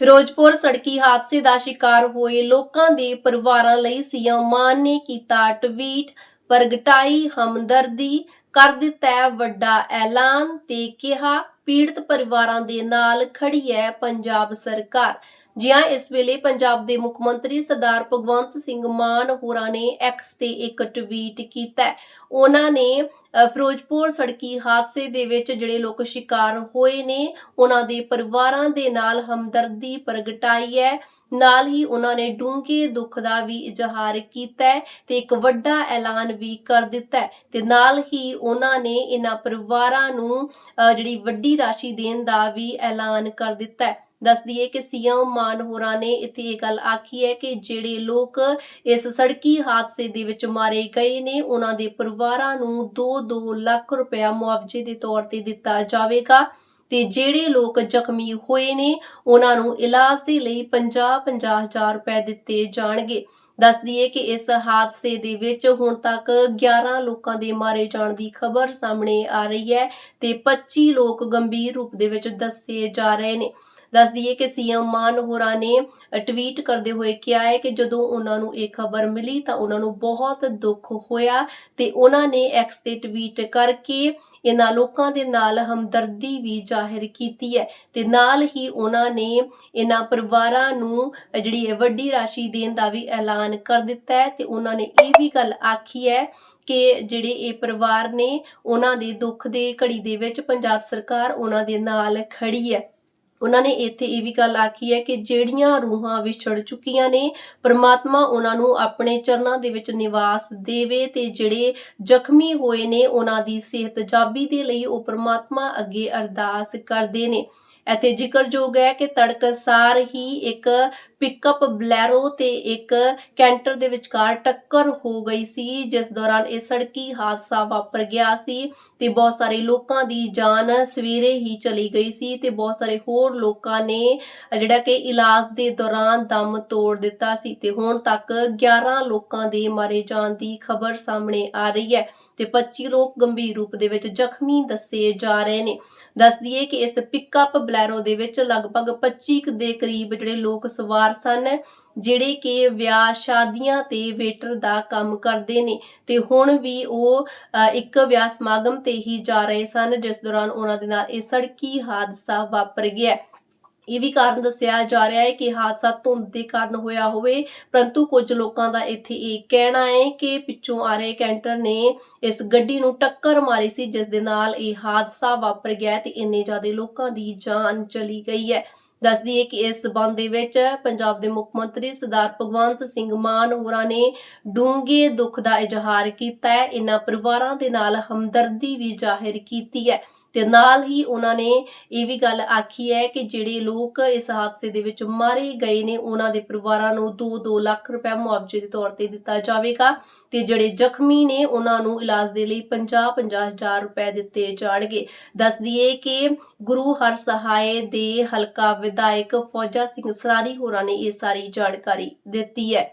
ਫਿਰੋਜ਼ਪੁਰ ਸੜਕੀ ਹਾਦਸੇ ਦਾ ਸ਼ਿਕਾਰ ਹੋਏ ਲੋਕਾਂ ਦੇ ਪਰਿਵਾਰਾਂ ਲਈ ਸੀਐਮ ਮਾਨ ਨੇ ਕੀਤਾ ਟਵੀਟ, ਪ੍ਰਗਟਾਈ ਹਮਦਰਦੀ, ਕਰ ਦਿੱਤਾ ਵੱਡਾ ਐਲਾਨ ਤੇ ਕਿਹਾ, ਪੀੜਤ ਪਰਿਵਾਰਾਂ ਦੇ ਨਾਲ ਖੜੀ ਹੈ ਪੰਜਾਬ ਸਰਕਾਰ। ਜਿਹਾ ਇਸ ਵੇਲੇ ਪੰਜਾਬ ਦੇ ਮੁੱਖ ਮੰਤਰੀ ਸਰਦਾਰ ਭਗਵੰਤ ਸਿੰਘ ਮਾਨ ਹੋਰਾਂ ਨੇ ਐਕਸ ਤੇ ਇੱਕ ਟਵੀਟ ਕੀਤਾ ਉਹਨਾਂ ਨੇ ਫਿਰੋਜ਼ਪੁਰ ਸੜਕੀ ਹਾਦਸੇ ਦੇ ਵਿੱਚ ਜਿਹੜੇ ਲੋਕ ਸ਼ਿਕਾਰ ਹੋਏ ਨੇ, ਉਹਨਾਂ ਦੇ ਪਰਿਵਾਰਾਂ ਦੇ ਨਾਲ ਹਮਦਰਦੀ ਪ੍ਰਗਟਾਈ ਹੈ। ਨਾਲ ਹੀ ਉਹਨਾਂ ਨੇ ਡੂੰਘੇ ਦੁੱਖ ਦਾ ਵੀ ਇਜ਼ਹਾਰ ਕੀਤਾ ਤੇ ਇੱਕ ਵੱਡਾ ਐਲਾਨ ਵੀ ਕਰ ਦਿੱਤਾ ਤੇ ਨਾਲ ਹੀ ਉਹਨਾਂ ਨੇ ਇਹਨਾਂ ਪਰਿਵਾਰਾਂ ਨੂੰ ਜਿਹੜੀ ਵੱਡੀ ਰਾਸ਼ੀ ਦੇਣ ਦਾ ਵੀ ਐਲਾਨ ਕਰ ਦਿੱਤਾ ਦੱਸ ਦਈਏ ਕਿ ਸੀਐਮ ਮਾਨ ਹੋਰਾਂ ਨੇ ਇੱਥੇ ਇਹ ਗੱਲ ਆਖੀ ਹੈ ਕਿ ਜਿਹੜੇ ਲੋਕ ਇਸ ਸੜਕੀ ਹਾਦਸੇ ਦੇ ਵਿੱਚ ਮਾਰੇ ਗਏ ਨੇ, ਉਹਨਾਂ ਦੇ ਪਰਿਵਾਰਾਂ ਨੂੰ 2-2 ਲੱਖ ਰੁਪਇਆ ਮੁਆਵਜ਼ੇ ਦੇ ਤੌਰ ਤੇ ਦਿੱਤਾ ਜਾਵੇਗਾ ਤੇ ਜਿਹੜੇ ਲੋਕ ਜ਼ਖਮੀ ਹੋਏ ਨੇ, ਉਹਨਾਂ ਨੂੰ ਇਲਾਜ ਦੇ ਲਈ 50-50 ਹਜ਼ਾਰ ਰੁਪਏ ਦਿੱਤੇ ਜਾਣਗੇ। ਦੱਸ ਦਈਏ ਕਿ ਇਸ ਹਾਦਸੇ ਦੇ ਵਿੱਚ ਹੁਣ ਤੱਕ 11 ਲੋਕਾਂ ਦੇ ਮਾਰੇ ਜਾਣ ਦੀ ਖਬਰ ਸਾਹਮਣੇ ਆ ਰਹੀ ਹੈ ਤੇ 25 ਲੋਕ ਗੰਭੀਰ ਰੂਪ ਦੇ ਵਿੱਚ ਦੱਸੇ ਜਾ ਰਹੇ ਨੇ। ਦੱਸ ਦਈਏ ਕਿ ਸੀਐਮ ਮਾਨ ਹੋਰਾਂ ਨੇ ਟਵੀਟ ਕਰਦੇ ਹੋਏ ਕਿਹਾ ਹੈ ਕਿ ਜਦੋਂ ਉਹਨਾਂ ਨੂੰ ਇਹ ਖਬਰ ਮਿਲੀ ਤਾਂ ਉਹਨਾਂ ਨੂੰ ਬਹੁਤ ਦੁੱਖ ਹੋਇਆ ਤੇ ਉਹਨਾਂ ਨੇ ਐਕਸ ਤੇ ਟਵੀਟ ਕਰਕੇ ਇਹਨਾਂ ਲੋਕਾਂ ਦੇ ਨਾਲ ਹਮਦਰਦੀ ਵੀ ਜ਼ਾਹਿਰ ਕੀਤੀ ਹੈ ਤੇ ਨਾਲ ਹੀ ਉਹਨਾਂ ਨੇ ਇਹਨਾਂ ਪਰਿਵਾਰਾਂ ਨੂੰ ਜਿਹੜੀ ਇਹ ਵੱਡੀ ਰਾਸ਼ੀ ਦੇਣ ਦਾ ਵੀ ਐਲਾਨ ਕਰ ਦਿੱਤਾ ਹੈ ਤੇ ਉਹਨਾਂ ਨੇ ਇਹ ਵੀ ਗੱਲ ਆਖੀ ਹੈ ਕਿ ਜਿਹੜੇ ਇਹ ਪਰਿਵਾਰ ਨੇ ਉਹਨਾਂ ਦੇ ਦੁੱਖ ਦੇ ਘੜੀ ਦੇ ਵਿੱਚ ਪੰਜਾਬ ਸਰਕਾਰ ਉਹਨਾਂ ਦੇ ਨਾਲ ਖੜੀ ਹੈ। ਉਹਨਾਂ ਨੇ ਇੱਥੇ ਇਹ ਵੀ ਗੱਲ ਆਖੀ ਹੈ ਕਿ ਜਿਹੜੀਆਂ ਰੂਹਾਂ ਵਿਛੜ ਚੁੱਕੀਆਂ ਨੇ, ਪ੍ਰਮਾਤਮਾ ਉਹਨਾਂ ਨੂੰ ਆਪਣੇ ਚਰਨਾਂ ਦੇ ਵਿੱਚ ਨਿਵਾਸ ਦੇਵੇ ਤੇ ਜਿਹੜੇ ਜ਼ਖਮੀ ਹੋਏ ਨੇ, ਉਹਨਾਂ ਦੀ ਸਿਹਤ ਜਾਬੀ ਦੇ ਲਈ ਉਹ ਪ੍ਰਮਾਤਮਾ ਅੱਗੇ ਅਰਦਾਸ ਕਰਦੇ ਨੇ। ਇੱਥੇ ਜ਼ਿਕਰਯੋਗ ਹੈ ਕਿ ਤੜਕਸਾਰ ਹੀ ਇੱਕ ਪਿਕਅਪ ਬਲੈਰੋ ਤੇ ਇੱਕ ਕੈਂਟਰ ਦੇ ਵਿਚਕਾਰ ਟੱਕਰ ਹੋ ਗਈ ਸੀ, ਜਿਸ ਦੌਰਾਨ ਇਹ ਸੜਕੀ ਹਾਦਸਾ ਵਾਪਰ ਗਿਆ ਸੀ ਤੇ ਬਹੁਤ ਸਾਰੇ ਲੋਕਾਂ ਦੀ ਜਾਨ ਸਵੇਰੇ ਹੀ ਚਲੀ ਗਈ ਸੀ ਤੇ ਬਹੁਤ ਸਾਰੇ ਹੋਰ ਲੋਕਾਂ ਨੇ ਜਿਹੜਾ ਕਿ ਇਲਾਜ ਦੇ ਦੌਰਾਨ ਦਮ ਤੋੜ ਦਿੱਤਾ ਸੀ ਤੇ ਹੁਣ ਤੱਕ 11 ਲੋਕਾਂ ਦੇ ਮਾਰੇ ਜਾਣ ਦੀ ਖਬਰ ਸਾਹਮਣੇ ਆ ਰਹੀ ਹੈ ਤੇ 25 ਲੋਕ ਗੰਭੀਰ ਰੂਪ ਦੇ ਵਿੱਚ ਜ਼ਖਮੀ ਦੱਸੇ ਜਾ ਰਹੇ ਨੇ। ਦੱਸ ਦਈਏ ਕਿ ਇਸ ਪਿਕਅਪ ਬਲੈਰੋ ਦੇ ਵਿੱਚ ਲਗਭਗ 25 ਦੇ ਕਰੀਬ ਜਿਹੜੇ ਲੋਕ ਸਵਾਰ ਸਨ ਜਿਹੜੇ ਕਿ ਵਿਆਹ ਸ਼ਾਦੀਆਂ ਤੇ ਵੇਟਰ ਦਾ ਕੰਮ ਕਰਦੇ ਨੇ ਤੇ ਹੁਣ ਵੀ ਉਹ ਇੱਕ ਵਿਆਹ ਸਮਾਗਮ ਤੇ ਹੀ ਜਾ ਰਹੇ ਸਨ, ਜਿਸ ਦੌਰਾਨ ਉਹਨਾਂ ਦੇ ਨਾਲ ਇਹ ਸੜਕੀ ਹਾਦਸਾ ਵਾਪਰ ਗਿਆ। ਇਹ ਵੀ ਕਾਰਨ ਦੱਸਿਆ ਜਾ ਰਿਹਾ ਹੈ ਕਿ ਹਾਦਸਾ ਧੁੰਦ ਦੇ ਕਾਰਨ ਹੋਇਆ ਹੋਵੇ, ਪਰੰਤੂ ਕੁਝ ਲੋਕਾਂ ਦਾ ਇੱਥੇ ਇਹ ਕਹਿਣਾ ਹੈ ਕਿ ਪਿੱਛੋਂ ਆ ਰਹੇ ਕੈਂਟਰ ਨੇ ਇਸ ਗੱਡੀ ਨੂੰ ਟੱਕਰ ਮਾਰੀ ਸੀ, ਜਿਸ ਦੇ ਨਾਲ ਇਹ ਹਾਦਸਾ ਵਾਪਰ ਗਿਆ ਤੇ ਇੰਨੇ ਜ਼ਿਆਦਾ ਲੋਕਾਂ ਦੀ ਜਾਨ ਚਲੀ ਗਈ ਹੈ। ਦੱਸ ਦਈਏ ਕਿ ਇਸ ਸਬੰਧ ਦੇ ਵਿੱਚ ਪੰਜਾਬ ਦੇ ਮੁੱਖ ਮੰਤਰੀ ਸਰਦਾਰ ਭਗਵੰਤ ਸਿੰਘ ਮਾਨ ਹੋਰਾਂ ਨੇ ਡੂੰਘੇ ਦੁੱਖ ਦਾ ਇਜ਼ਹਾਰ ਕੀਤਾ ਹੈ। ਇਹਨਾਂ ਪਰਿਵਾਰਾਂ ਦੇ ਨਾਲ ਹਮਦਰਦੀ ਵੀ ਜ਼ਾਹਿਰ ਕੀਤੀ ਹੈ। ਤੇ ਨਾਲ ਹੀ ਉਹਨਾਂ ਨੇ ਇਹ ਵੀ ਗੱਲ ਆਖੀ ਹੈ ਕਿ ਜਿਹੜੇ ਲੋਕ ਇਸ ਹਾਦਸੇ ਦੇ ਵਿੱਚ ਮਾਰੇ ਗਏ ਨੇ, ਉਹਨਾਂ ਦੇ ਪਰਿਵਾਰਾਂ ਨੂੰ 2-2 ਲੱਖ ਰੁਪਏ ਮੁਆਵਜ਼ੇ ਦੇ ਤੌਰ ਤੇ ਦਿੱਤਾ ਜਾਵੇਗਾ ਤੇ ਜਿਹੜੇ ਜ਼ਖਮੀ ਨੇ, ਉਹਨਾਂ ਨੂੰ ਇਲਾਜ ਦੇ ਲਈ 50-50 ਹਜ਼ਾਰ ਰੁਪਏ ਦਿੱਤੇ ਜਾਣਗੇ। ਦੱਸ ਦਈਏ ਕਿ ਗੁਰੂ ਹਰ ਸਹਾਏ ਦੇ ਹਲਕਾ ਵਿਧਾਇਕ ਫੌਜਾ ਸਿੰਘ ਸਰਾਰੀ ਹੋਰਾਂ ਨੇ ਇਹ ਸਾਰੀ ਜਾਣਕਾਰੀ ਦਿੱਤੀ ਹੈ।